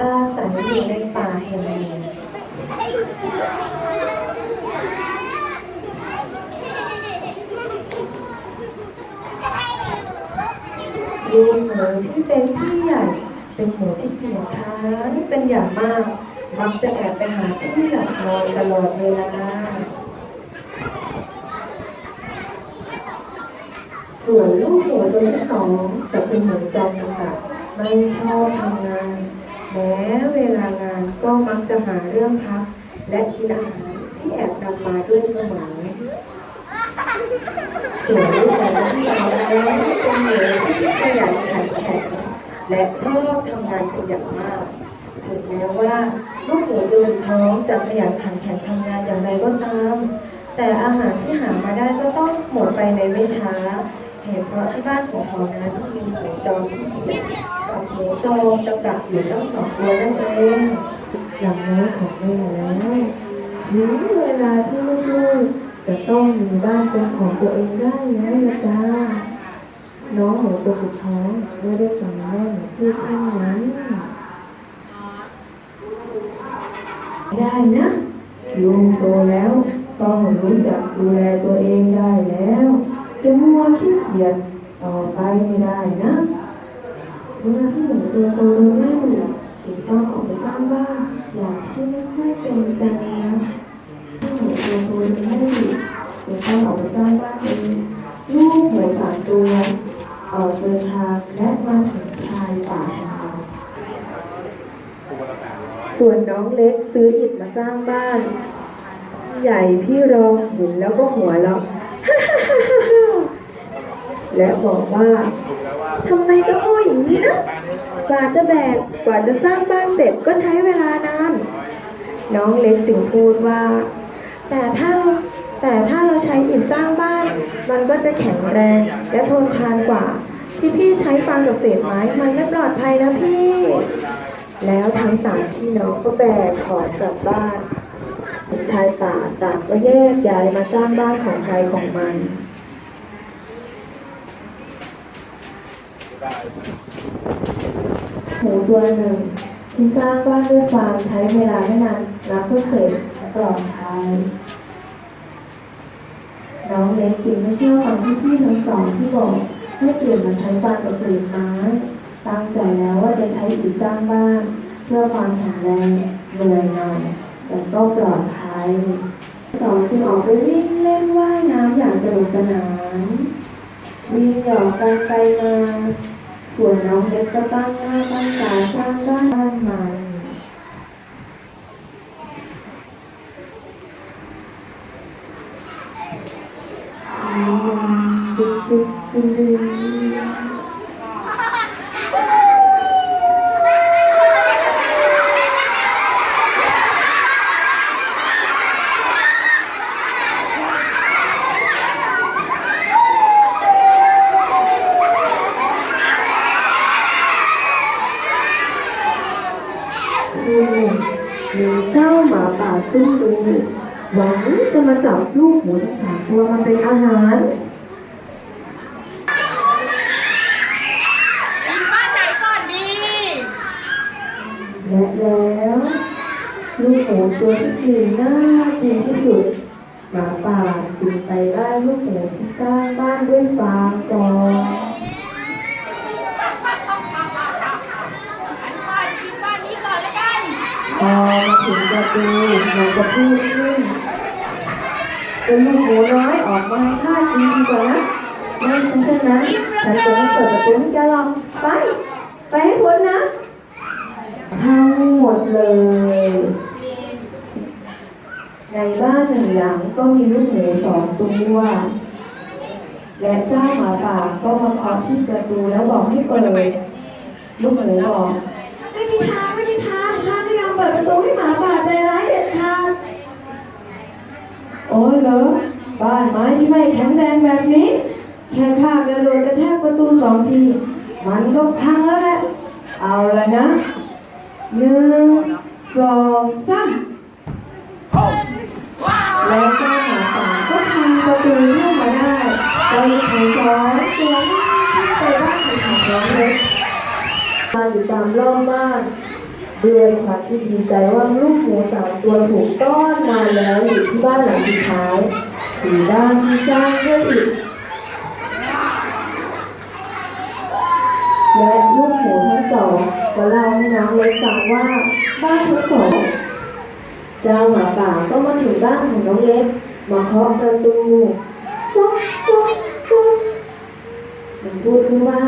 อาศัยอยู่ในป่าแห่งหนึ่งดูหมูที่เป็นพี่ใหญ่เป็นหมูที่เกลียดค้านเป็นอย่างมาก มักจะแอบไปหาที่หลับนอนตลอดเวลาส่วนลูกหมูตัวที่สองจะเป็นหมือนกันค่ะไม่ชอบทำงาน แม้เวลางานก็มักจะหาเรื่องพัก และกินอาหารที่แอบนำมาด้วยเสมอส่วนลูกชายตัวที่สามนั้นเป็นหมูที่ขยันขันแข็งและชอบทำงานเป็นอย่างมากถึงแม้ว่าลูกหมูเดินท้องจะขยันขันแข็งทำงานอย่างไรก็ตาม แต่อาหารที่หามาได้ก็ต้องหมดไปในไม่ช้า เหตุเพราะที่บ้านของเขานั้นมีหมูจอมที่ ขียนกับหมูจจะกัดอยู่ทั้งสองตัวนั่นเองอย่างน้อยของแม่แล้วถึงเวลาที่ลูกๆจะต้องมีบ้านเป็นของตัวเองได้แล้วนะจ๊ะน้องหมูตัวสุดท้องไม่ได้ฟังแม่หนูพูดเช่นนั้นได้นะลุงโตแล้วต้องรู้จักดูแลตัวเองได้แล้ว จะมัวขี้เกียจต่อไปไม่ได้นะ เมื่อที่หนูตัวโตแล้วถึงต้องออกไปสร้างบ้านอยางที่ไม่ค่อยเป็นใจนะที่หนูตัวโตแล้วถึงต้องออกไปสร้างบ้านเองลูกหมูสามตัวออกเดินทางและมาถึงชายป่าแห่งหนึ่งส่วนน้องเล็กซื้ออิฐมาสร้างบ้านใหญ่พี่รองเห็นแล้วก็หัวเราะและบอกว่าทำไมจะพูดอย่างนี้ กว่าจะแบกกว่าจะสร้างบ้านเสร็จก็ใช้เวลานาน น้องเล็กจึงพูดว่า แต่ถ้าแต่ถ้าเราใช้อิฐสร้างบ้าน มันก็จะแข็งแรงและทนทานกว่า ที่พี่ใช้ฟางกับเศษไม้มันไม่ปลอดภัยนะพี่ แล้วทั้งสามพี่น้องก็แบกของกลับบ้านชายป่าต่างก็แยกย้ายมาสร้างบ้านของใครของมัน หมูตัวหนึ่งที่สร้างบ้านด้วยฟางใช้เวลาไม่นานนับเพื่อเสร็จปลอดภัยน้องเล็กจริงไม่เชื่อฟังที่พี่ทั้งสองที่บอกให้เปลี่ยนมาใช้ฟางกับสีไม้ตั้งใจแล้วว่าจะใช้อิฐสร้างบ้านเพื่อความแข็งแรงเหนื่อยหน่อยแต่ก็ปลอดภัยสองจึงออกไปวิ่งเล่นว่ายน้ำอย่างสนุกสนานวิ่งหยอกกันไปมา ส่วนน้องเล็กก็ตั้งหน้าตั้งตาสร้างบ้านบ้านมันดึกดึกดึกดึก คือมีเจ้าห ซึ่งดูหวังจะมาจับลูกหมูทั้งสามตัวมาเป็นอาหารกินบ้านไหนก่อนดี และแล้วลูกหมูตัวที่สี่น่ากินที่สุดหมาป่าจึงไปไล่ลูกหมูที่สร้างบ้านด้วยฟางก่อนกินบ้านนี้ก่อนแล้วกัน พอ มาถึงประตูมันก็พูดขึ้นเป็นลูกหมูน้อยออกมาให้ข้ากินดีกว่านะไม่เช่นนั้นฉันจะไม่เปิดประตูให้เจะหรอกไป ไปให้พ้นนะทั้งหมดเลย ในบ้านหนึ่งหลังก็มีลูกหมูสองตัวและเจ้าหมาป่าก็มาเคาะที่ประตูแล้วบอกให้เปิดลูกหมูบอกไม่มีทางข้าไม่ยอมเปิดประตูให้หมาป่าใจร้ายเด็ดขาดโอ้เหรอ บ้าน ไม่แข็งแรงแบบนี้ แค่ข้ากระโดดกระแทกประตูสองที มันก็พังแล้วแหละ เอาละนะหนึ่งสองสามแล้วเจ้าหมาป่าก็พังประตูเข้ามาได้โดยไขสองตัวนี้ที่ไปบ้านของน้องเล็กมาอยู่ตามรอบบ้านเด้วยความที่ดีใจว่าลูกหมูสามตัวถูกต้อนมาแล้วอยู่ที่บ้านหลังสุดท้าย ถือบ้านที่สร้างด้วยอิฐและลูกหมูทั้งสองก็เล่าให้น้องเล็กฟังว่าบ้านทั้งสองเจ้าหมาป่าก็มาถึงบ้านของน้องเล็กมาเคาะประตูจ๊อกจ๊อกจ๊อกมันพูดขึ้นว่า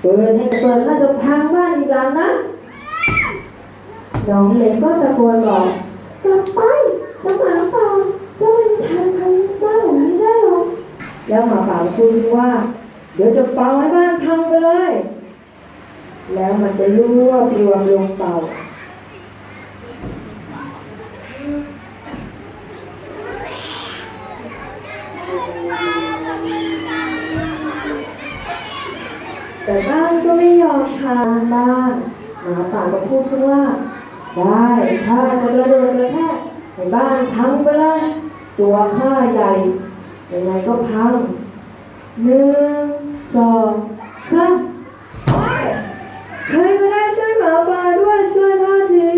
เปิดให้เปิดถ้าจะพังบ้านอีกหลังนะน้องเล็กก็ตะโกนบอกกลับไปจะหมาป่า จะไม่ทำทำบ้านหลังนี้ได้หรอแล้วหมาป่าพูดว่า เดี๋ยวจะเป่าให้บ้านพังไปเลย แล้วมันจะรวบรวมลงเป่าแต่บ้านก็ไม่ยอมทานบ้านหมาป่าก็พูดขึ้นว่า ได้ถ้าจะกระโดดกระแทกให้บ้านพังไปเลย ตัวข้าใหญ่ยังไงก็พังหนึ่งสองสามใครก็ได้ช่วยหมาป่าด้วยช่วยข้าที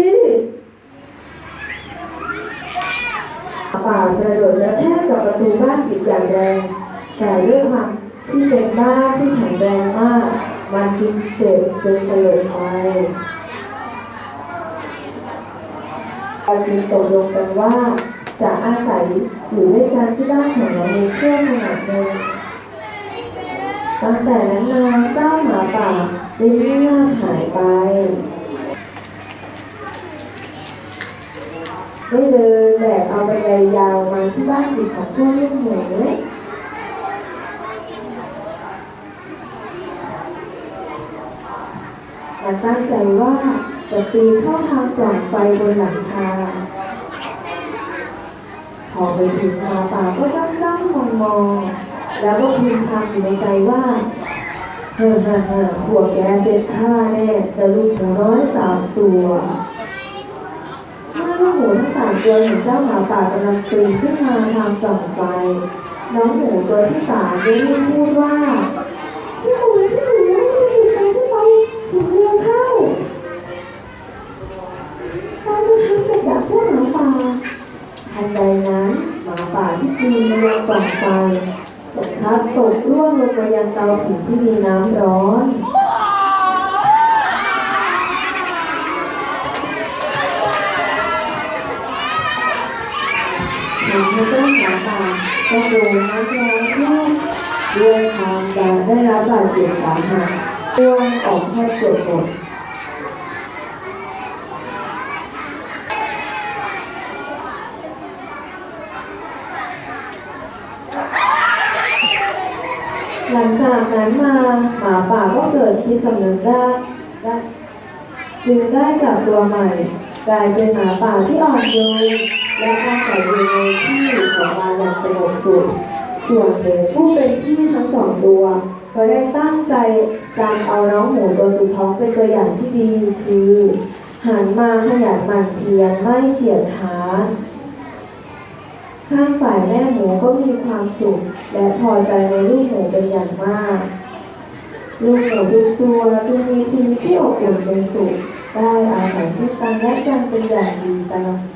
หมาป่ากระโดดกระแทกกับประตูบ้านอีกอย่างแรงแต่ด้วยความที่เป็นบ้านที่แข็งแรงมาก มันจึงเจ็บจนสลบไปเราจึงตกลงกันว่า จะอาศัยอยู่ด้วยกันที่บ้านของเราในช่วงขณะหนึ่งตั้งแต่นั้นมาเจ้าหมาป่าได้เงียบหายไปได้เดินแบกเอาไปเลยยาวมาที่บ้านอีของพวกลูกหมูมันตั้งใจว่าจะปีนเข้าทางปล่องไฟบนหลังคา พอไปถึงหาป่าก็ตั้งตั้งมองมองแล้วก็พึมพำอยู่ในใจว่าเฮ้อฮ่าฮ่าหัวแกเสร็จข้าแน่จะลูกหมูน้อยสามตัวเมื่อลูกหมูทั้งสามตัวเห็นเจ้าหมาป่ากำลังปีนขึ้นมาทางส่องไฟน้องหมูตัวที่สามได้พูดว่า พี่หมูพี่หมูพี่หมูพี่ไปถึงเรือเข้าเราจะทำกับดักพวกหมาป่า ทันใดนั้นหมา ป่าที่ปีนมายังกล่องไฟตกทับตกร่วงลงมายังเตาผิงที่มีน้ำร้อนทำให้เจ้าหมาป่าต้องโดนน้ำร้อนลวกด้วยความจะได้รับบาดเจ็บสาหัสร่วงออกแทบเกือบหมด หลังจากนั้นมาหมาป่าก็เกิดคิดสำนึกได้ได้จึงได้จับตัวใหม่ กลายเป็นหมาป่าที่อ่อนโยนและอาศัยอยู่ในที่ของมันอย่างสงบสุขส่วนหมูผู้เป็นพี่ทั้งสองตัวก็ได้ตั้งใจจำเอาน้องหมูตัวสุดท้องเป็นตัวอย่างที่ดีคือหันมาขยันหมั่นเพียรไม่เกียจค้าน ข้างฝ่ายแม่หมูก็มีความสุข และพอใจในลูกหมูเป็นอย่างมาก ลูกหมูทุกตัวจึงมีชีวิตที่อบอุ่นเป็นสุข ได้อาศัยซึ่งกันและกันเป็นอย่างดีตลอดม